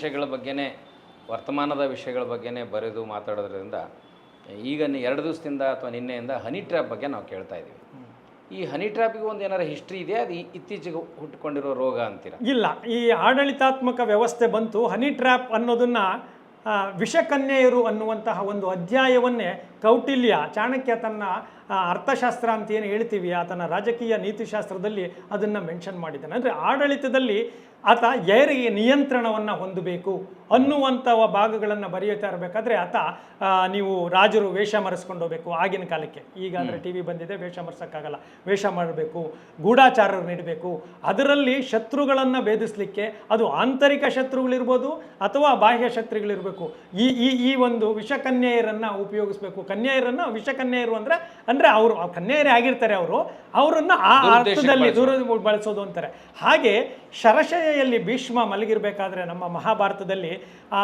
ವಿಷಯಗಳ ಬಗ್ಗೆನೇ, ವರ್ತಮಾನದ ವಿಷಯಗಳ ಬಗ್ಗೆನೇ ಬರೆದು ಮಾತಾಡೋದ್ರಿಂದ, ಈಗ ಎರಡು ದಿವಸದಿಂದ ಅಥವಾ ನಿನ್ನೆಯಿಂದ ಹನಿ ಟ್ರ್ಯಾಪ್ ಬಗ್ಗೆ ನಾವು ಕೇಳ್ತಾ ಇದ್ದೀವಿ. ಈ ಹನಿ ಟ್ರ್ಯಾಪಿಗೆ ಒಂದು ಏನಾರ ಹಿಸ್ಟ್ರಿ ಇದೆ? ಅದು ಇತ್ತೀಚೆಗೆ ಹುಟ್ಟುಕೊಂಡಿರೋ ರೋಗ ಅಂತೀರ? ಇಲ್ಲ. ಈ ಆಡಳಿತಾತ್ಮಕ ವ್ಯವಸ್ಥೆ ಬಂತು. ಹನಿ ಟ್ರ್ಯಾಪ್ ಅನ್ನೋದನ್ನು ವಿಷಕನ್ಯೆಯರು ಅನ್ನುವಂತಹ ಒಂದು ಅಧ್ಯಾಯವನ್ನೇ ಕೌಟಿಲ್ಯ ಚಾಣಕ್ಯ ತನ್ನ ಅರ್ಥಶಾಸ್ತ್ರ ಅಂತ ಏನು ಹೇಳ್ತೀವಿ ಆತನ ರಾಜಕೀಯ ನೀತಿಶಾಸ್ತ್ರದಲ್ಲಿ ಅದನ್ನು ಮೆನ್ಷನ್ ಮಾಡಿದ್ದಾನೆ. ಅಂದರೆ ಆಡಳಿತದಲ್ಲಿ ಆತ ಯಾರಿಗೆ ನಿಯಂತ್ರಣವನ್ನು ಹೊಂದಬೇಕು ಅನ್ನುವಂಥ ಭಾಗಗಳನ್ನು ಬರೆಯುತ್ತಾ ಇರಬೇಕಾದ್ರೆ ಆತ ನೀವು ರಾಜರು ವೇಷ ಮರೆಸ್ಕೊಂಡು ಹೋಗಬೇಕು ಆಗಿನ ಕಾಲಕ್ಕೆ. ಈಗ ಅಂದರೆ ಟಿ ವಿ ಬಂದಿದೆ ವೇಷ ಮರೆಸೋಕ್ಕಾಗಲ್ಲ. ವೇಷ ಮಾಡಬೇಕು ಗೂಢಾಚಾರರು ನೀಡಬೇಕು. ಅದರಲ್ಲಿ ಶತ್ರುಗಳನ್ನು ಭೇದಿಸಲಿಕ್ಕೆ ಅದು ಆಂತರಿಕ ಶತ್ರುಗಳಿರ್ಬೋದು ಅಥವಾ ಬಾಹ್ಯ ಶತ್ರುಗಳಿರಬೇಕು. ಈ ಈ ಈ ಒಂದು ವಿಷಕನ್ಯೆಯರನ್ನು ಉಪಯೋಗಿಸ್ಬೇಕು ಕನ್ಯೆಯರನ್ನು ವಿಷಕನ್ಯೆಯರು ಅಂದರೆ ಅಂದರೆ ಅವರು ಕನ್ಯೆಯರೇ ಆಗಿರ್ತಾರೆ ಅವರು. ಅವರನ್ನು ಆ ಅರ್ಥದಲ್ಲಿ ದೂರ ಬಳಸೋದು ಅಂತಾರೆ. ಹಾಗೆ ಶರಶಯಲ್ಲಿ ಭೀಷ್ಮ ಮಲಗಿರಬೇಕಾದ್ರೆ ನಮ್ಮ ಮಹಾಭಾರತದಲ್ಲಿ ಆ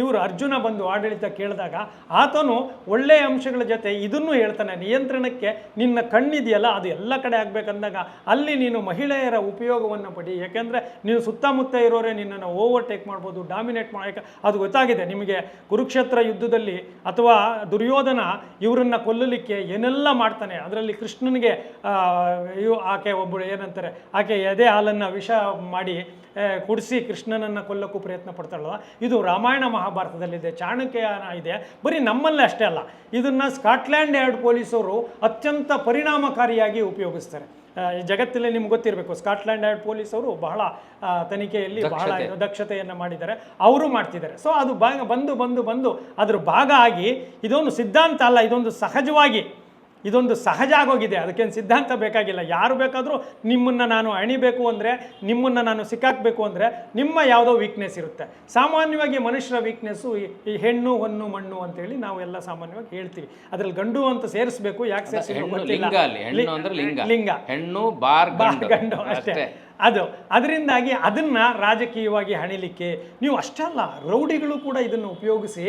ಇವರು ಅರ್ಜುನ ಬಂದು ಆಡಳಿತ ಕೇಳಿದಾಗ ಆತನು ಒಳ್ಳೆಯ ಅಂಶಗಳ ಜೊತೆ ಇದನ್ನು ಹೇಳ್ತಾನೆ, ನಿಯಂತ್ರಣಕ್ಕೆ ನಿನ್ನ ಕಣ್ಣಿದೆಯಲ್ಲ, ಅದು ಎಲ್ಲ ಕಡೆ ಆಗಬೇಕಂದಾಗ ಅಲ್ಲಿ ನೀನು ಮಹಿಳೆಯರ ಉಪಯೋಗವನ್ನು ಪಡಿ, ಯಾಕೆಂದರೆ ನೀನು ಸುತ್ತಮುತ್ತ ಇರೋರೆ ನಿನ್ನನ್ನು ಓವರ್ಟೇಕ್ ಮಾಡ್ಬೋದು ಡಾಮಿನೇಟ್ ಮಾಡೋ ಅದು ಗೊತ್ತಾಗಿದೆ ನಿಮಗೆ. ಕುರುಕ್ಷೇತ್ರ ಯುದ್ಧದಲ್ಲಿ ಅಥವಾ ದುರ್ಯೋಧನ ಇವರನ್ನು ಕೊಲ್ಲಲಿಕ್ಕೆ ಏನೆಲ್ಲ ಮಾಡ್ತಾನೆ, ಅದರಲ್ಲಿ ಕೃಷ್ಣನಿಗೆ ಆಕೆ ಒಬ್ಬಳು ಏನಂತಾರೆ, ಆಕೆ ಎದೆ ಹಾಲನ್ನು ವಿಷ ಮಾಡಿ ಕುಡಿಸಿ ಕೃಷ್ಣನನ್ನು ಕೊಲ್ಲಕ್ಕೂ ಪ್ರಯತ್ನ ಪಡ್ತಾಳಲ್ಲ. ಇದು ರಾಮಾಯಣ ಮಹಾಭಾರತದಲ್ಲಿದೆ ಚಾಣಕ್ಯನ ಇದೆ. ಬರೀ ನಮ್ಮಲ್ಲೇ ಅಷ್ಟೇ ಅಲ್ಲ ಇದನ್ನು ಸ್ಕಾಟ್ಲ್ಯಾಂಡ್ ಯಾರ್ಡ್ ಪೊಲೀಸರು ಅತ್ಯಂತ ಪರಿಣಾಮಕಾರಿಯಾಗಿ ಉಪಯೋಗಿಸ್ತಾರೆ. ಜಗತ್ತಲ್ಲಿ ನಿಮ್ಗೆ ಗೊತ್ತಿರಬೇಕು ಸ್ಕಾಟ್ಲ್ಯಾಂಡ್ ಯಾರ್ಡ್ ಪೊಲೀಸರು ಬಹಳ ತನಿಖೆಯಲ್ಲಿ ಬಹಳ ದಕ್ಷತೆಯನ್ನು ಮಾಡಿದ್ದಾರೆ ಅವರು ಮಾಡ್ತಿದ್ದಾರೆ. ಸೊ ಅದು ಭಾಗ ಬಂದು ಬಂದು ಬಂದು ಅದ್ರ ಭಾಗ ಆಗಿ ಇದೊಂದು ಸಿದ್ಧಾಂತ ಅಲ್ಲ ಇದೊಂದು ಸಹಜವಾಗಿ ಇದೊಂದು ಸಹಜ ಆಗೋಗಿದೆ. ಅದಕ್ಕೇನು ಸಿದ್ಧಾಂತ ಬೇಕಾಗಿಲ್ಲ. ಯಾರು ಬೇಕಾದರೂ ನಿಮ್ಮನ್ನು ನಾನು ಅಣಿಬೇಕು ಅಂದರೆ ನಿಮ್ಮನ್ನು ನಾನು ಸಿಕ್ಕಾಕಬೇಕು ಅಂದರೆ ನಿಮ್ಮ ಯಾವುದೋ ವೀಕ್ನೆಸ್ ಇರುತ್ತೆ. ಸಾಮಾನ್ಯವಾಗಿ ಮನುಷ್ಯರ ವೀಕ್ನೆಸ್ಸು ಈ ಹೆಣ್ಣು ಹೊನ್ನು ಮಣ್ಣು ಅಂತೇಳಿ ನಾವು ಎಲ್ಲ ಸಾಮಾನ್ಯವಾಗಿ ಹೇಳ್ತೀವಿ. ಅದ್ರಲ್ಲಿ ಗಂಡು ಅಂತ ಸೇರಿಸಬೇಕು. ಯಾಕೆ ಸೇರಿಸಬೇಕು ಲಿಂಗ ಹೆಣ್ಣು ಬಾರ್ ಗಂಡು ಅಷ್ಟೇ. ಅದು. ಅದರಿಂದಾಗಿ ಅದನ್ನ ರಾಜಕೀಯವಾಗಿ ಹಣಿಲಿಕ್ಕೆ ನೀವು ಅಷ್ಟೇ ಅಲ್ಲ ರೌಡಿಗಳು ಕೂಡ ಇದನ್ನು ಉಪಯೋಗಿಸಿ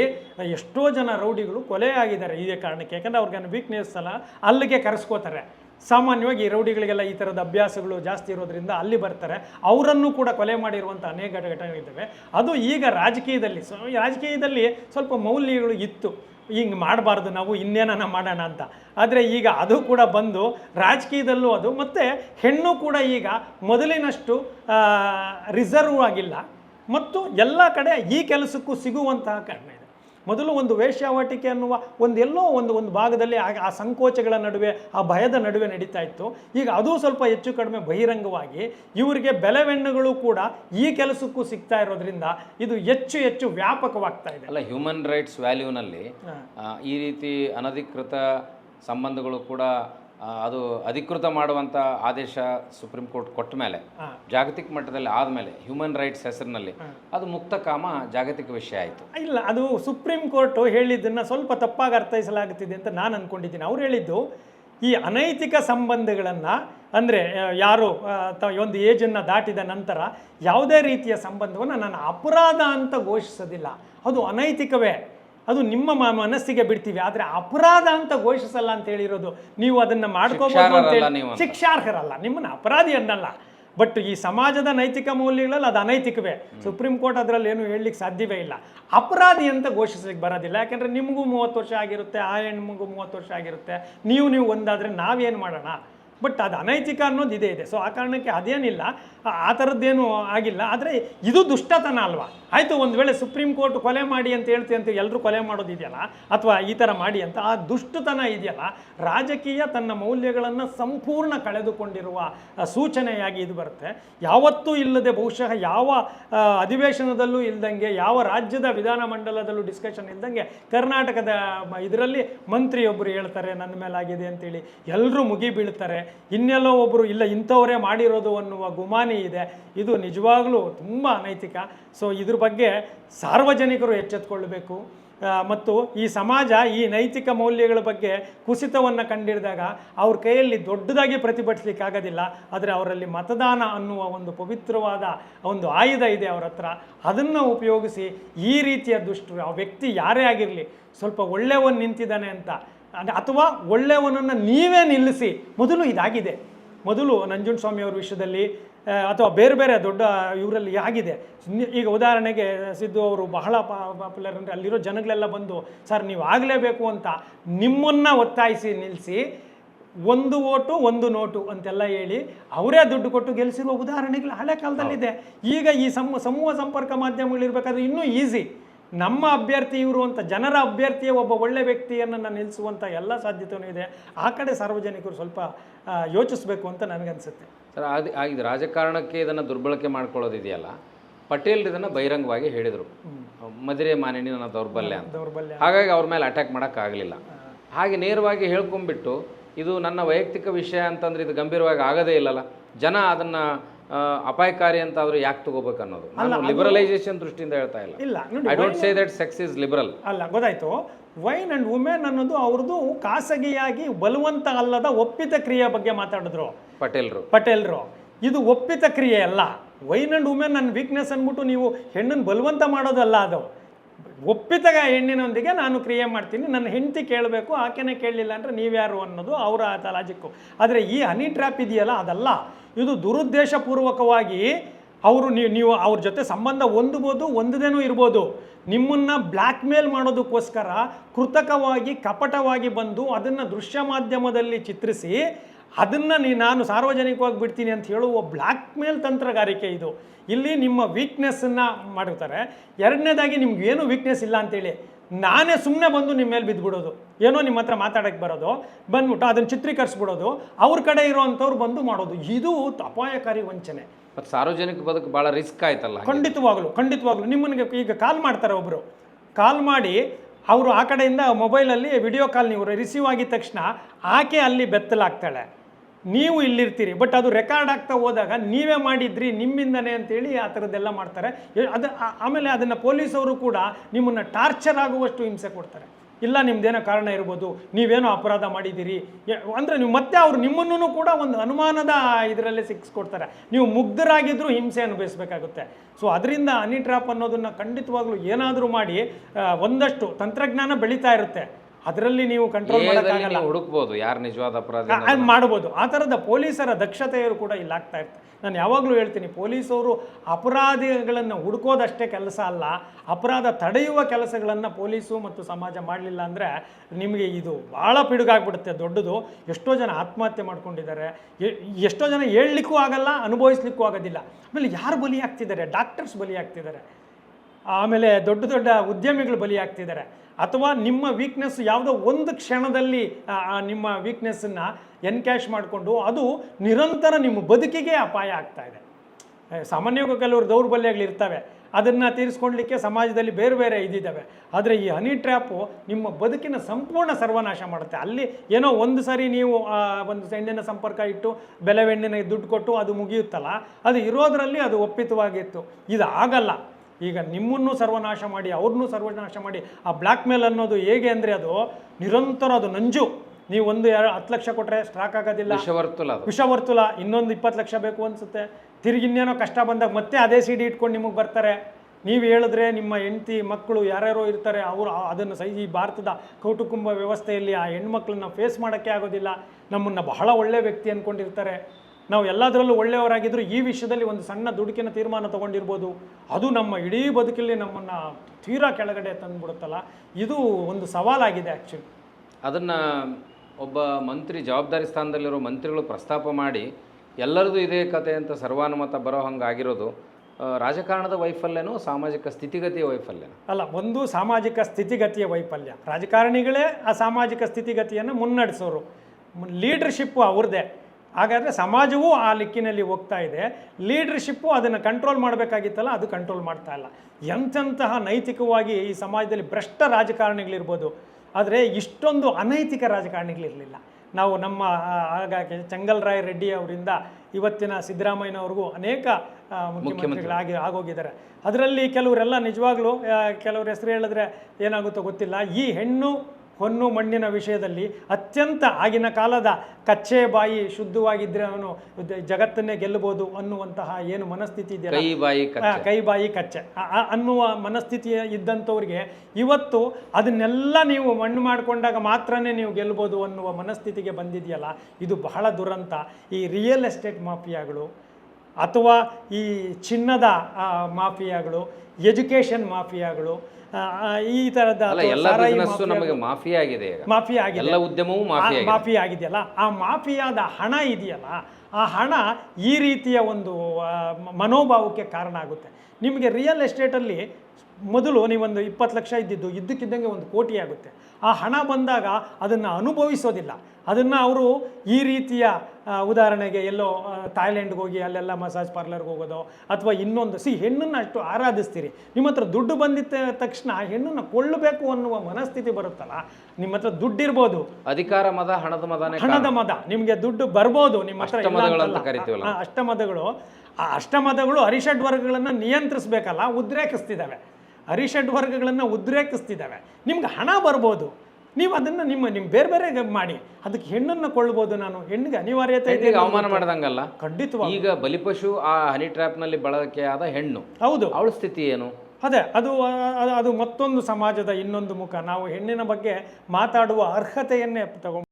ಎಷ್ಟೋ ಜನ ರೌಡಿಗಳು ಕೊಲೆ ಆಗಿದ್ದಾರೆ ಇದೇ ಕಾರಣಕ್ಕೆ. ಯಾಕಂದರೆ ಅವ್ರಿಗೆ ವೀಕ್ನೆಸ್ ಅಲ್ಲ, ಅಲ್ಲಿಗೆ ಕರೆಸ್ಕೋತಾರೆ. ಸಾಮಾನ್ಯವಾಗಿ ರೌಡಿಗಳಿಗೆಲ್ಲ ಈ ಥರದ ಅಭ್ಯಾಸಗಳು ಜಾಸ್ತಿ ಇರೋದ್ರಿಂದ ಅಲ್ಲಿ ಬರ್ತಾರೆ. ಅವರನ್ನು ಕೂಡ ಕೊಲೆ ಮಾಡಿರುವಂಥ ಅನೇಕ ಘಟನೆಗಳಿದ್ದಾವೆ. ಅದು ಈಗ ರಾಜಕೀಯದಲ್ಲಿ ರಾಜಕೀಯದಲ್ಲಿ ಸ್ವಲ್ಪ ಮೌಲ್ಯಗಳು ಇತ್ತು. ಹಿಂಗೆ ಮಾಡಬಾರ್ದು ನಾವು ಇನ್ನೇನ ಮಾಡೋಣ ಅಂತ. ಆದರೆ ಈಗ ಅದು ಕೂಡ ಬಂದು ರಾಜಕೀಯದಲ್ಲೂ ಅದು ಮತ್ತು ಹೆಣ್ಣು ಕೂಡ ಈಗ ಮೊದಲಿನಷ್ಟು ರಿಸರ್ವ್ ಆಗಿಲ್ಲ. ಮತ್ತು ಎಲ್ಲ ಕಡೆ ಈ ಕೆಲಸಕ್ಕೂ ಸಿಗುವಂತಹ ಇದೆ ಮೊದಲು ಒಂದು ವೇಶ್ಯಾವಾಟಿಕೆ ಅನ್ನುವ ಒಂದು ಎಲ್ಲೋ ಒಂದು ಒಂದು ಭಾಗದಲ್ಲಿ ಆ ಸಂಕೋಚಗಳ ನಡುವೆ ಆ ಭಯದ ನಡುವೆ ನಡೀತಾ ಇತ್ತು. ಈಗ ಅದು ಸ್ವಲ್ಪ ಹೆಚ್ಚು ಕಡಿಮೆ ಬಹಿರಂಗವಾಗಿ ಇವರಿಗೆ ಬೆಲೆವೆಣ್ಣುಗಳು ಕೂಡ ಈ ಕೆಲಸಕ್ಕೂ ಸಿಗ್ತಾ ಇರೋದ್ರಿಂದ ಇದು ಹೆಚ್ಚು ಹೆಚ್ಚು ವ್ಯಾಪಕವಾಗ್ತಾ ಇದೆ. ಅಲ್ಲ ಹ್ಯೂಮನ್ ರೈಟ್ಸ್ ವ್ಯಾಲ್ಯೂನಲ್ಲಿ ಈ ರೀತಿ ಅನಧಿಕೃತ ಸಂಬಂಧಗಳು ಕೂಡ ಅದು ಅಧಿಕೃತ ಮಾಡುವಂಥ ಆದೇಶ ಸುಪ್ರೀಂ ಕೋರ್ಟ್ ಕೊಟ್ಟ ಮೇಲೆ ಜಾಗತಿಕ ಮಟ್ಟದಲ್ಲಿ ಆದಮೇಲೆ ಹ್ಯೂಮನ್ ರೈಟ್ಸ್ ಹೆಸರಿನಲ್ಲಿ ಅದು ಮುಕ್ತ ಕಾಮ ಜಾಗತಿಕ ವಿಷಯ ಆಯಿತು. ಇಲ್ಲ ಅದು ಸುಪ್ರೀಂ ಕೋರ್ಟ್ ಹೇಳಿದ್ದನ್ನು ಸ್ವಲ್ಪ ತಪ್ಪಾಗಿ ಅರ್ಥೈಸಲಾಗುತ್ತಿದೆ ಅಂತ ನಾನು ಅಂದ್ಕೊಂಡಿದ್ದೀನಿ ಅವ್ರು ಹೇಳಿದ್ದು ಈ ಅನೈತಿಕ ಸಂಬಂಧಗಳನ್ನು ಅಂದರೆ ಯಾರು ಒಂದು ಏಜನ್ನು ದಾಟಿದ ನಂತರ ಯಾವುದೇ ರೀತಿಯ ಸಂಬಂಧವನ್ನು ನಾನು ಅಪರಾಧ ಅಂತ ಘೋಷಿಸೋದಿಲ್ಲ. ಅದು ಅನೈತಿಕವೇ. ಅದು ನಿಮ್ಮ ಮನಸ್ಸಿಗೆ ಬಿಡ್ತೀವಿ. ಆದರೆ ಅಪರಾಧ ಅಂತ ಘೋಷಿಸಲ್ಲ ಅಂತ ಹೇಳಿರೋದು ನೀವು ಅದನ್ನು ಮಾಡ್ಕೋಬಹುದು ಅಂತ ಹೇಳಿ-. ಶಿಕ್ಷಾರ್ಹರಲ್ಲ ನಿಮ್ಮನ್ನು ಅಪರಾಧಿ ಅನ್ನಲ್ಲ. ಬಟ್ ಈ ಸಮಾಜದ ನೈತಿಕ ಮೌಲ್ಯಗಳಲ್ಲಿ ಅದು ಅನೈತಿಕವೇ. ಸುಪ್ರೀಂ ಕೋರ್ಟ್ ಅದರಲ್ಲಿ ಏನು ಹೇಳಲಿಕ್ಕೆ ಸಾಧ್ಯವೇ ಇಲ್ಲ. ಅಪರಾಧಿ ಅಂತ ಘೋಷಿಸಲಿಕ್ಕೆ ಬರೋದಿಲ್ಲ. ಯಾಕಂದ್ರೆ ನಿಮಗೂ ಮೂವತ್ತು ವರ್ಷ ಆಗಿರುತ್ತೆ ಆ ಹೆಣ್ಮಗೂ ಮೂವತ್ತು ವರ್ಷ ಆಗಿರುತ್ತೆ. ನೀವು ನೀವು ಒಂದಾದರೆ ನಾವೇನು ಮಾಡೋಣ? ಬಟ್ ಅದು ಅನೈತಿಕ ಅನ್ನೋದು ಇದೇ, ಇದೆ. ಸೊ ಆ ಕಾರಣಕ್ಕೆ ಅದೇನಿಲ್ಲ, ಆ- ಥರದ್ದೇನು ಆಗಿಲ್ಲ. ಆದರೆ ಇದು ದುಷ್ಟತನ ಅಲ್ವಾ? ಆಯಿತು, ಒಂದು ವೇಳೆ ಸುಪ್ರೀಂ ಕೋರ್ಟ್ ಕೊಲೆ ಮಾಡಿ ಅಂತ ಹೇಳ್ತೀವಿ ಅಂತ ಎಲ್ಲರೂ ಕೊಲೆ ಮಾಡೋದಿದೆಯಲ್ಲ ಅಥವಾ ಈ ಥರ ಮಾಡಿ ಅಂತ, ಆ ದುಷ್ಟತನ ಇದೆಯಲ್ಲ, ರಾಜಕೀಯ ತನ್ನ ಮೌಲ್ಯಗಳನ್ನು ಸಂಪೂರ್ಣ ಕಳೆದುಕೊಂಡಿರುವ ಸೂಚನೆಯಾಗಿ ಇದು ಬರುತ್ತೆ. ಯಾವತ್ತೂ ಇಲ್ಲದೆ ಬಹುಶಃ ಯಾವ ಅಧಿವೇಶನದಲ್ಲೂ ಇಲ್ದಂಗೆ, ಯಾವ ರಾಜ್ಯದ ವಿಧಾನಮಂಡಲದಲ್ಲೂ ಡಿಸ್ಕಷನ್ ಇಲ್ದಂಗೆ, ಕರ್ನಾಟಕದ ಇದರಲ್ಲಿ ಮಂತ್ರಿಯೊಬ್ಬರು ಹೇಳ್ತಾರೆ, ನನ್ನ ಮೇಲಾಗಿದೆ ಅಂತೇಳಿ. ಎಲ್ಲರೂ ಮುಗಿ ಬೀಳ್ತಾರೆ ಇನ್ನೆಲ್ಲೋ ಒಬ್ಬರು ಇಲ್ಲ ಇಂಥವರೇ ಮಾಡಿರೋದು ಅನ್ನುವ ಗುಮಾನಿ ಇದೆ. ಇದು ನಿಜವಾಗ್ಲೂ ತುಂಬ ಅನೈತಿಕ. ಸೊ ಇದ್ರ ಬಗ್ಗೆ ಸಾರ್ವಜನಿಕರು ಎಚ್ಚೆತ್ಕೊಳ್ಬೇಕು. ಮತ್ತು ಈ ಸಮಾಜ ಈ ನೈತಿಕ ಮೌಲ್ಯಗಳ ಬಗ್ಗೆ ಕುಸಿತವನ್ನು ಕಂಡಿಡಿದಾಗ ಅವ್ರ ಕೈಯಲ್ಲಿ ದೊಡ್ಡದಾಗಿ ಪ್ರತಿಭಟಿಸ್ಲಿಕ್ಕಾಗೋದಿಲ್ಲ ಆದರೆ ಅವರಲ್ಲಿ ಮತದಾನ ಅನ್ನುವ ಒಂದು ಪವಿತ್ರವಾದ ಒಂದು ಆಯುಧ ಇದೆ ಅವ್ರ ಹತ್ರ. ಅದನ್ನು ಉಪಯೋಗಿಸಿ ಈ ರೀತಿಯ ದುಷ್ಟರು ಆ ವ್ಯಕ್ತಿ ಯಾರೇ ಆಗಿರಲಿ ಸ್ವಲ್ಪ ಒಳ್ಳೆಯವನು ನಿಂತಿದ್ದಾನೆ ಅಂತ ಅಥವಾ ಒಳ್ಳೆಯವನನ್ನು ನೀವೇ ನಿಲ್ಲಿಸಿ. ಮೊದಲು ಇದಾಗಿದೆ. ಮೊದಲು ನಂಜುನ್ ಅವ್ರ ವಿಷಯದಲ್ಲಿ ಅಥವಾ ಬೇರೆ ಬೇರೆ ದೊಡ್ಡ ಇವರಲ್ಲಿ ಆಗಿದೆ. ಈಗ ಉದಾಹರಣೆಗೆ ಸಿದ್ದು ಅವರು ಬಹಳ ಪಾಪ್ಯುಲರ್ ಅಂದರೆ ಅಲ್ಲಿರೋ ಜನಗಳೆಲ್ಲ ಬಂದು ಸರ್ ನೀವು ಆಗಲೇಬೇಕು ಅಂತ ನಿಮ್ಮನ್ನು ಒತ್ತಾಯಿಸಿ ನಿಲ್ಲಿಸಿ ಒಂದು ಓಟು ಒಂದು ನೋಟು ಅಂತೆಲ್ಲ ಹೇಳಿ ಅವರೇ ದುಡ್ಡು ಕೊಟ್ಟು ಗೆಲ್ಲಿಸಿರುವ ಉದಾಹರಣೆಗಳು ಹಳೆ ಕಾಲದಲ್ಲಿದೆ. ಈಗ ಈ ಸಮ ಸಮೂಹ ಸಂಪರ್ಕ ಮಾಧ್ಯಮಗಳಿರ್ಬೇಕಾದ್ರೆ ಇನ್ನೂ ಈಸಿ. ನಮ್ಮ ಅಭ್ಯರ್ಥಿ ಇವರು ಅಂತ ಜನರ ಅಭ್ಯರ್ಥಿಯ ಒಬ್ಬ ಒಳ್ಳೆ ವ್ಯಕ್ತಿಯನ್ನು ನಾನು ನಿಲ್ಲಿಸುವಂಥ ಎಲ್ಲ ಸಾಧ್ಯತೆಯೂ ಇದೆ. ಆ ಕಡೆ ಸಾರ್ವಜನಿಕರು ಸ್ವಲ್ಪ ಯೋಚಿಸಬೇಕು ಅಂತ ನನಗನ್ಸುತ್ತೆ. ಸರ್ ಅದು ಆಗಿದೆ. ಇದು ರಾಜಕಾರಣಕ್ಕೆ ಇದನ್ನು ದುರ್ಬಳಕೆ ಮಾಡ್ಕೊಳ್ಳೋದಿದೆಯಲ್ಲ ಪಟೇಲ್ ಇದನ್ನು ಬಹಿರಂಗವಾಗಿ ಹೇಳಿದರು. ಮದುವೆ ಮಾನಿನಿ ನನ್ನ ದೌರ್ಬಲ್ಯ ಅಂತ. ದೌರ್ಬಲ್ಯ. ಹಾಗಾಗಿ ಅವ್ರ ಮೇಲೆ ಅಟ್ಯಾಕ್ ಮಾಡೋಕ್ಕಾಗಲಿಲ್ಲ ಹಾಗೆ ನೇರವಾಗಿ ಹೇಳ್ಕೊಂಬಿಟ್ಟು ಇದು ನನ್ನ ವೈಯಕ್ತಿಕ ವಿಷಯ ಅಂತಂದರೆ ಇದು ಗಂಭೀರವಾಗಿ ಆಗೋದೇ ಇಲ್ಲಲ್ಲ. ಜನ ಅದನ್ನು ಅಪಾಯಕಾರಿ ಅಂತ ಆದ್ರೆ ಯಾಕೆ ತಗೋಬೇಕು ಅನ್ನೋದು ನಾನು ಲಿಬರಲೈಸೇಷನ್ ದೃಷ್ಟಿಯಿಂದ ಹೇಳ್ತಾ ಇಲ್ಲ. ಇಲ್ಲ ನೋಡಿ I don't say that sex is liberal ಅಲ್ಲ ಗೊತ್ತಾಯ್ತು. ವೈನ್ ಅಂಡ್ ವುಮೆನ್ ಅನ್ನೋದು ಅವ್ರದ್ದು ಖಾಸಗಿಯಾಗಿ ಬಲವಂತ ಅಲ್ಲದ ಒಪ್ಪಿತ ಕ್ರಿಯೆ ಬಗ್ಗೆ ಮಾತಾಡಿದ್ರು. ಪಟೇಲ್ರು. ಪಟೇಲ್ರು. ಇದು ಒಪ್ಪಿತ ಕ್ರಿಯೆ ಅಲ್ಲ. ವೈನ್ ಅಂಡ್ ವುಮೆನ್ ನನ್ನ ವೀಕ್ನೆಸ್ ಅಂದ್ಬಿಟ್ಟು ನೀವು ಹೆಣ್ಣನ್ನು ಬಲವಂತ ಮಾಡೋದಲ್ಲ ಅದು. ಒಪ್ಪಿತ ಹೆಣ್ಣಿನೊಂದಿಗೆ ನಾನು ಕ್ರಿಯೆ ಮಾಡ್ತೀನಿ, ನನ್ನ ಹೆಂಡತಿ ಕೇಳಬೇಕು, ಆಕೆನೇ ಕೇಳಲಿಲ್ಲ ಅಂದರೆ ನೀವ್ಯಾರು ಅನ್ನೋದು ಅವರ ಲಾಜಿಕ್ಕು ಆದರೆ ಈ ಹನಿ ಟ್ರ್ಯಾಪ್ ಇದೆಯಲ್ಲ, ಅದಲ್ಲ. ಇದು ದುರುದ್ದೇಶಪೂರ್ವಕವಾಗಿ ಅವರು ನೀವು ನೀವು ಅವ್ರ ಜೊತೆ ಸಂಬಂಧ ಹೊಂದ್ಬೋದು, ಹೊಂದದೇನೂ ಇರ್ಬೋದು. ನಿಮ್ಮನ್ನು ಬ್ಲ್ಯಾಕ್ ಮೇಲ್ ಮಾಡೋದಕ್ಕೋಸ್ಕರ ಕೃತಕವಾಗಿ, ಕಪಟವಾಗಿ ಬಂದು ಅದನ್ನು ದೃಶ್ಯ ಮಾಧ್ಯಮದಲ್ಲಿ ಚಿತ್ರಿಸಿ ಅದನ್ನು ನೀ ನಾನು ಸಾರ್ವಜನಿಕವಾಗಿ ಬಿಡ್ತೀನಿ ಅಂತ ಹೇಳುವ ಬ್ಲ್ಯಾಕ್ ಮೇಲ್ ತಂತ್ರಗಾರಿಕೆ ಇದು. ಇಲ್ಲಿ ನಿಮ್ಮ ವೀಕ್ನೆಸ್ಸನ್ನು ಮಾಡಿರ್ತಾರೆ. ಎರಡನೇದಾಗಿ ನಿಮ್ಗೆ ಏನು ವೀಕ್ನೆಸ್ ಇಲ್ಲ ಅಂತೇಳಿ ನಾನೇ ಸುಮ್ಮನೆ ಬಂದು ನಿಮ್ಮ ಮೇಲೆ ಬಿದ್ದುಬಿಡೋದು. ಏನೋ ನಿಮ್ಮ ಹತ್ರ ಮಾತಾಡೋಕ್ಕೆ ಬರೋದು ಬಂದ್ಬಿಟ್ಟು ಅದನ್ನು ಚಿತ್ರೀಕರಿಸ್ಬಿಡೋದು ಅವ್ರ ಕಡೆ ಇರೋವಂಥವ್ರು ಬಂದು ಮಾಡೋದು. ಇದು ಅಪಾಯಕಾರಿ ವಂಚನೆ. ಮತ್ತು ಸಾರ್ವಜನಿಕ ಬದುಕು ಭಾಳ ರಿಸ್ಕ್ ಆಯ್ತಲ್ಲ ಖಂಡಿತವಾಗ್ಲು ಖಂಡಿತವಾಗ್ಲು. ನಿಮ್ಮನಿಗೆ ಈಗ ಕಾಲ್ ಮಾಡ್ತಾರೆ ಒಬ್ಬರು ಕಾಲ್ ಮಾಡಿ ಅವರು ಆ ಕಡೆಯಿಂದ ಮೊಬೈಲಲ್ಲಿ ವಿಡಿಯೋ ಕಾಲ್ ನೀವು ರಿಸೀವ್ ಆಗಿದ ತಕ್ಷಣ ಆಕೆ ಅಲ್ಲಿ ಬೆತ್ತಲಾಗ್ತಾಳೆ. ನೀವು ಇಲ್ಲಿರ್ತೀರಿ. ಬಟ್ ಅದು ರೆಕಾರ್ಡ್ ಆಗ್ತಾ ಹೋದಾಗ ನೀವೇ ಮಾಡಿದ್ರಿ, ನಿಮ್ಮಿಂದನೇ ಅಂತೇಳಿ ಆ ಥರದ್ದೆಲ್ಲ ಮಾಡ್ತಾರೆ. ಅದು ಆಮೇಲೆ ಅದನ್ನು ಪೊಲೀಸವರು ಕೂಡ ನಿಮ್ಮನ್ನು ಟಾರ್ಚರ್ ಆಗುವಷ್ಟು ಹಿಂಸೆ ಕೊಡ್ತಾರೆ. ಇಲ್ಲ, ನಿಮ್ದೇನೋ ಕಾರಣ ಇರ್ಬೋದು, ನೀವೇನೋ ಅಪರಾಧ ಮಾಡಿದ್ದೀರಿ. ಅಂದರೆ ನೀವು ಮತ್ತೆ ಅವರು ನಿಮ್ಮನ್ನು ಕೂಡ ಒಂದು ಅನುಮಾನದ ಇದರಲ್ಲೇ ಸಿಕ್ಸ್ಕೊಡ್ತಾರೆ. ನೀವು ಮುಗ್ಧರಾಗಿದ್ದರೂ ಹಿಂಸೆ ಅನುಭವಿಸಬೇಕಾಗುತ್ತೆ. ಸೊ ಅದರಿಂದ ಅನಿಟ್ರಾಪ್ ಅನ್ನೋದನ್ನ ಖಂಡಿತವಾಗ್ಲೂ ಏನಾದರೂ ಮಾಡಿ ಒಂದಷ್ಟು ತಂತ್ರಜ್ಞಾನ ಬೆಳೀತಾ ಇರುತ್ತೆ. ಅದರಲ್ಲಿ ನೀವು ಕಂಟ್ರೋಲ್ ಮಾಡೋಕ್ಕಾಗಲ್ಲ. ಹುಡುಕ್ಬೋದು ಯಾರು ನಿಜವಾದ ಅಪರಾಧ ಮಾಡ್ಬೋದು. ಆ ಥರದ ಪೊಲೀಸರ ದಕ್ಷತೆಯರು ಕೂಡ ಇಲ್ಲಿ ಆಗ್ತಾ ಇರ್ತದೆ ನಾನು ಯಾವಾಗಲೂ ಹೇಳ್ತೀನಿ ಪೊಲೀಸವರು ಅಪರಾಧಿಗಳನ್ನು ಹುಡುಕೋದಷ್ಟೇ ಕೆಲಸ ಅಲ್ಲ ಅಪರಾಧ ತಡೆಯುವ ಕೆಲಸಗಳನ್ನು ಪೊಲೀಸು ಮತ್ತು ಸಮಾಜ ಮಾಡಲಿಲ್ಲ ಅಂದರೆ ನಿಮಗೆ ಇದು ಭಾಳ ಪಿಡುಗಾಗ್ಬಿಡುತ್ತೆ ದೊಡ್ಡದು. ಎಷ್ಟೋ ಜನ ಆತ್ಮಹತ್ಯೆ ಮಾಡ್ಕೊಂಡಿದ್ದಾರೆ. ಎಷ್ಟೋ ಜನ ಹೇಳಲಿಕ್ಕೂ ಆಗಲ್ಲ ಅನುಭವಿಸ್ಲಿಕ್ಕೂ ಆಗೋದಿಲ್ಲ. ಆಮೇಲೆ ಯಾರು ಬಲಿ ಆಗ್ತಿದ್ದಾರೆ ಡಾಕ್ಟರ್ಸ್ ಬಲಿ ಆಗ್ತಿದ್ದಾರೆ ಆಮೇಲೆ ದೊಡ್ಡ ದೊಡ್ಡ ಉದ್ಯಮಿಗಳು ಬಲಿಯಾಗ್ತಿದ್ದಾರೆ. ಅಥವಾ ನಿಮ್ಮ ವೀಕ್ನೆಸ್ ಯಾವುದೋ ಒಂದು ಕ್ಷಣದಲ್ಲಿ ನಿಮ್ಮ ವೀಕ್ನೆಸ್ಸನ್ನು ಎನ್ಕ್ಯಾಶ್ ಮಾಡಿಕೊಂಡು ಅದು ನಿರಂತರ ನಿಮ್ಮ ಬದುಕಿಗೆ ಅಪಾಯ ಆಗ್ತಾ ಇದೆ. ಸಾಮಾನ್ಯವಾಗಿ ಕೆಲವರು ದೌರ್ಬಲ್ಯಗಳಿರ್ತವೆ ಅದನ್ನು ತೀರಿಸ್ಕೊಳ್ಲಿಕ್ಕೆ ಸಮಾಜದಲ್ಲಿ ಬೇರೆ ಬೇರೆ ಇದ್ದಿದ್ದಾವೆ ಆದರೆ ಈ ಹನಿ ಟ್ರ್ಯಾಪು ನಿಮ್ಮ ಬದುಕಿನ ಸಂಪೂರ್ಣ ಸರ್ವನಾಶ ಮಾಡುತ್ತೆ. ಅಲ್ಲಿ ಏನೋ ಒಂದು ಸಾರಿ ನೀವು ಒಂದು ಹೆಣ್ಣಿನ ಸಂಪರ್ಕ ಇಟ್ಟು, ಬೆಲೆ ಹೆಣ್ಣಿನ ದುಡ್ಡು ಕೊಟ್ಟು ಅದು ಮುಗಿಯುತ್ತಲ್ಲ, ಅದು ಇರೋದರಲ್ಲಿ ಅದು ಒಪ್ಪಿತವಾಗಿತ್ತು. ಇದು ಆಗಲ್ಲ. ಈಗ ನಿಮ್ಮನ್ನು ಸರ್ವನಾಶ ಮಾಡಿ ಅವ್ರನ್ನೂ ಸರ್ವನಾಶ ಮಾಡಿ ಆ ಬ್ಲ್ಯಾಕ್ ಮೇಲ್ ಅನ್ನೋದು ಹೇಗೆ ಅಂದರೆ ಅದು ನಿರಂತರ ಅದು ನಂಜು. ನೀವು ಒಂದು ಎರಡು ಹತ್ತು ಲಕ್ಷ ಕೊಟ್ಟರೆ ಸ್ಟ್ರಾಕ್ ಆಗೋದಿಲ್ಲ. ವಿಷವರ್ತುಲ ವಿಷವರ್ತುಲ ಇನ್ನೊಂದು ಇಪ್ಪತ್ತು ಲಕ್ಷ ಬೇಕು ಅನಿಸುತ್ತೆ. ತಿರುಗಿ ಇನ್ನೇನೋ ಕಷ್ಟ ಬಂದಾಗ ಮತ್ತೆ ಅದೇ ಸಿ ಡಿ ಇಟ್ಕೊಂಡು ನಿಮಗೆ ಬರ್ತಾರೆ. ನೀವು ಹೇಳಿದ್ರೆ ನಿಮ್ಮ ಹೆಂಡತಿ ಮಕ್ಕಳು ಯಾರ್ಯಾರೋ ಇರ್ತಾರೆ ಅವರು ಅದನ್ನು ಸೈ ಈ ಭಾರತದ ಕೌಟುಂಬ ವ್ಯವಸ್ಥೆಯಲ್ಲಿ ಆ ಹೆಣ್ಮಕ್ಳನ್ನ ಫೇಸ್ ಮಾಡೋಕ್ಕೆ ಆಗೋದಿಲ್ಲ. ನಮ್ಮನ್ನು ಬಹಳ ಒಳ್ಳೆ ವ್ಯಕ್ತಿ ಅಂದ್ಕೊಂಡಿರ್ತಾರೆ ನಾವು ಎಲ್ಲದರಲ್ಲೂ ಒಳ್ಳೆಯವರಾಗಿದ್ದರೂ ಈ ವಿಷಯದಲ್ಲಿ ಒಂದು ಸಣ್ಣ ದುಡುಕಿನ ತೀರ್ಮಾನ ತೊಗೊಂಡಿರ್ಬೋದು. ಅದು ನಮ್ಮ ಇಡೀ ಬದುಕಲ್ಲಿ ನಮ್ಮನ್ನು ತೀರಾ ಕೆಳಗಡೆ ತಂದುಬಿಡುತ್ತಲ್ಲ. ಇದು ಒಂದು ಸವಾಲಾಗಿದೆ ಆ್ಯಕ್ಚುಲಿ ಅದನ್ನು ಒಬ್ಬ ಮಂತ್ರಿ ಜವಾಬ್ದಾರಿ ಸ್ಥಾನದಲ್ಲಿರೋ ಮಂತ್ರಿಗಳು ಪ್ರಸ್ತಾಪ ಮಾಡಿ ಎಲ್ಲರದು ಇದೇ ಕತೆ ಅಂತ ಸರ್ವಾನುಮತ ಬರೋ ಹಂಗೆ ಆಗಿರೋದು ರಾಜಕಾರಣದ ವೈಫಲ್ಯನೋ ಸಾಮಾಜಿಕ ಸ್ಥಿತಿಗತಿಯ ವೈಫಲ್ಯ ಅಲ್ಲ ಒಂದು ಸಾಮಾಜಿಕ ಸ್ಥಿತಿಗತಿಯ ವೈಫಲ್ಯ. ರಾಜಕಾರಣಿಗಳೇ ಆ ಸಾಮಾಜಿಕ ಸ್ಥಿತಿಗತಿಯನ್ನು ಮುನ್ನಡೆಸೋರು. ಲೀಡರ್ಶಿಪ್ಪು ಅವ್ರದ್ದೇ. ಹಾಗಾದರೆ ಸಮಾಜವೂ ಆ ಲಿಕ್ಕಿನಲ್ಲಿ ಹೋಗ್ತಾ ಇದೆ. ಲೀಡರ್ಶಿಪ್ಪು ಅದನ್ನು ಕಂಟ್ರೋಲ್ ಮಾಡಬೇಕಾಗಿತ್ತಲ್ಲ ಅದು ಕಂಟ್ರೋಲ್ ಮಾಡ್ತಾ ಇಲ್ಲ. ಎಂಥಂತಹ ನೈತಿಕವಾಗಿ ಈ ಸಮಾಜದಲ್ಲಿ ಭ್ರಷ್ಟ ರಾಜಕಾರಣಿಗಳಿರ್ಬೋದು. ಆದರೆ ಇಷ್ಟೊಂದು ಅನೈತಿಕ ರಾಜಕಾರಣಿಗಳಿರಲಿಲ್ಲ. ನಾವು ನಮ್ಮ ಹಾಗಾಗಿ ಚಂಗಲ್ರಾಯ್ ರೆಡ್ಡಿ ಅವರಿಂದ ಇವತ್ತಿನ ಸಿದ್ದರಾಮಯ್ಯನವ್ರಿಗೂ ಅನೇಕ ಮುಖ್ಯಮಂತ್ರಿಗಳಾಗಿ ಆಗೋಗಿದ್ದಾರೆ. ಅದರಲ್ಲಿ ಕೆಲವರೆಲ್ಲ ನಿಜವಾಗ್ಲೂ ಕೆಲವ್ರ ಹೆಸರು ಹೇಳಿದ್ರೆ ಏನಾಗುತ್ತೋ ಗೊತ್ತಿಲ್ಲ. ಈ ಹೆಣ್ಣು ಹೊನ್ನು ಮಣ್ಣಿನ ವಿಷಯದಲ್ಲಿ ಅತ್ಯಂತ ಆಗಿನ ಕಾಲದ ಕಚ್ಚೆ ಬಾಯಿ ಶುದ್ಧವಾಗಿದ್ದರೆ ಅವನು ಜಗತ್ತನ್ನೇ ಗೆಲ್ಲಬಹುದು ಅನ್ನುವಂತಹ ಏನು ಮನಸ್ಥಿತಿ ಇದೆಯಲ್ಲ? ಕೈ ಬಾಯಿ ಕಚ್ಚೆ. ಕೈ ಬಾಯಿ ಕಚ್ಚೆ. ಅನ್ನುವ ಮನಸ್ಥಿತಿ ಇದ್ದಂಥವ್ರಿಗೆ ಇವತ್ತು ಅದನ್ನೆಲ್ಲ ನೀವು ಮಣ್ಣು ಮಾಡಿಕೊಂಡಾಗ ಮಾತ್ರನೇ ನೀವು ಗೆಲ್ಬೋದು ಅನ್ನುವ ಮನಸ್ಥಿತಿಗೆ ಬಂದಿದೆಯಲ್ಲ ಇದು ಬಹಳ ದುರಂತ. ಈ ರಿಯಲ್ ಎಸ್ಟೇಟ್ ಮಾಫಿಯಾಗಳು ಅಥವಾ ಈ ಚಿನ್ನದ ಮಾಫಿಯಾಗಳು ಎಜುಕೇಷನ್ ಮಾಫಿಯಾಗಳು ಈ ತರದ ನಮಗೆ ಮಾಫಿಯಾ ಆಗಿದೆ ಮಾಫಿಯಾ ಆಗಿದೆ. ಎಲ್ಲ ಉದ್ಯಮವೂ ಮಾಫಿಯಾ ಆಗಿದೆಯಲ್ಲ? ಆ ಮಾಫಿಯಾದ ಹಣ ಇದೆಯಲ್ಲ ಆ ಹಣ ಈ ರೀತಿಯ ಒಂದು ಮನೋಭಾವಕ್ಕೆ ಕಾರಣ ಆಗುತ್ತೆ. ನಿಮಗೆ ರಿಯಲ್ ಎಸ್ಟೇಟಲ್ಲಿ ಮೊದಲು ನೀವೊಂದು ಇಪ್ಪತ್ತು ಲಕ್ಷ ಇದ್ದಿದ್ದು ಇದ್ದಕ್ಕಿದ್ದಂಗೆ ಒಂದು ಕೋಟಿ ಆಗುತ್ತೆ. ಆ ಹಣ ಬಂದಾಗ ಅದನ್ನು ಅನುಭವಿಸೋದಿಲ್ಲ. ಅದನ್ನು ಅವರು ಈ ರೀತಿಯ ಉದಾಹರಣೆಗೆ ಎಲ್ಲೋ ಥಾಯ್ಲೆಂಡ್ಗೆ ಹೋಗಿ ಅಲ್ಲೆಲ್ಲ ಮಸಾಜ್ ಪಾರ್ಲರ್ಗೆ ಹೋಗೋದು ಅಥವಾ ಇನ್ನೊಂದು ಸಿ ಹೆಣ್ಣನ್ನು ಅಷ್ಟು ಆರಾಧಿಸ್ತೀರಿ. ನಿಮ್ಮ ಹತ್ರ ದುಡ್ಡು ಬಂದಿದ್ದ ತಕ್ಷಣ ಹೆಣ್ಣನ್ನು ಕೊಳ್ಳಬೇಕು ಅನ್ನುವ ಮನಸ್ಥಿತಿ ಬರುತ್ತಲ್ಲ ನಿಮ್ಮ ಹತ್ರ ದುಡ್ಡಿರ್ಬೋದು. ಅಧಿಕಾರ ಮದ ಹಣದ ಮದ ಹಣದ ಮದ ನಿಮಗೆ ದುಡ್ಡು ಬರ್ಬೋದು ನಿಮ್ಮ ಹತ್ರ. ಆ, ಅಷ್ಟಮದಗಳು ಆ ಅಷ್ಟಮದಗಳು ಅರಿಷಡ್ ವರ್ಗಗಳನ್ನು ನಿಯಂತ್ರಿಸಬೇಕಲ್ಲ ಉದ್ರೇಕಿಸ್ತಿದ್ದಾವೆ ಅರಿಷಡ್ ವರ್ಗಗಳನ್ನು ಉದ್ರೇಕಿಸ್ತಿದ್ದಾವೆ ನಿಮ್ಗೆ ಹಣ ಬರ್ಬೋದು. ನೀವು ಅದನ್ನು ನಿಮ್ಮ ನಿಮ್ಮ ಬೇರೆ ಬೇರೆ ಮಾಡಿ. ಅದಕ್ಕೆ ಹೆಣ್ಣನ್ನು ಕೊಳ್ಳಬಹುದು ನಾನು. ಹೆಣ್ಣಿಗೆ ಅನಿವಾರ್ಯತೆ ಇದೆ ಅವಮಾನ ಮಾಡ್ದಂಗಲ್ಲ. ಖಂಡಿತವಾಗಿ ಈಗ ಬಲಿಪಶು ಆ ಹನಿ ಟ್ರ್ಯಾಪ್ನಲ್ಲಿ ಆದ ಹೆಣ್ಣು. ಹೌದು. ಅವಳ ಸ್ಥಿತಿ ಏನು? ಅದು ಅದು- ಅದು ಮತ್ತೊಂದು ಸಮಾಜದ ಇನ್ನೊಂದು ಮುಖ. ನಾವು ಹೆಣ್ಣಿನ ಬಗ್ಗೆ ಮಾತಾಡುವ ಅರ್ಹತೆಯನ್ನೇ ತಗೊಂಡು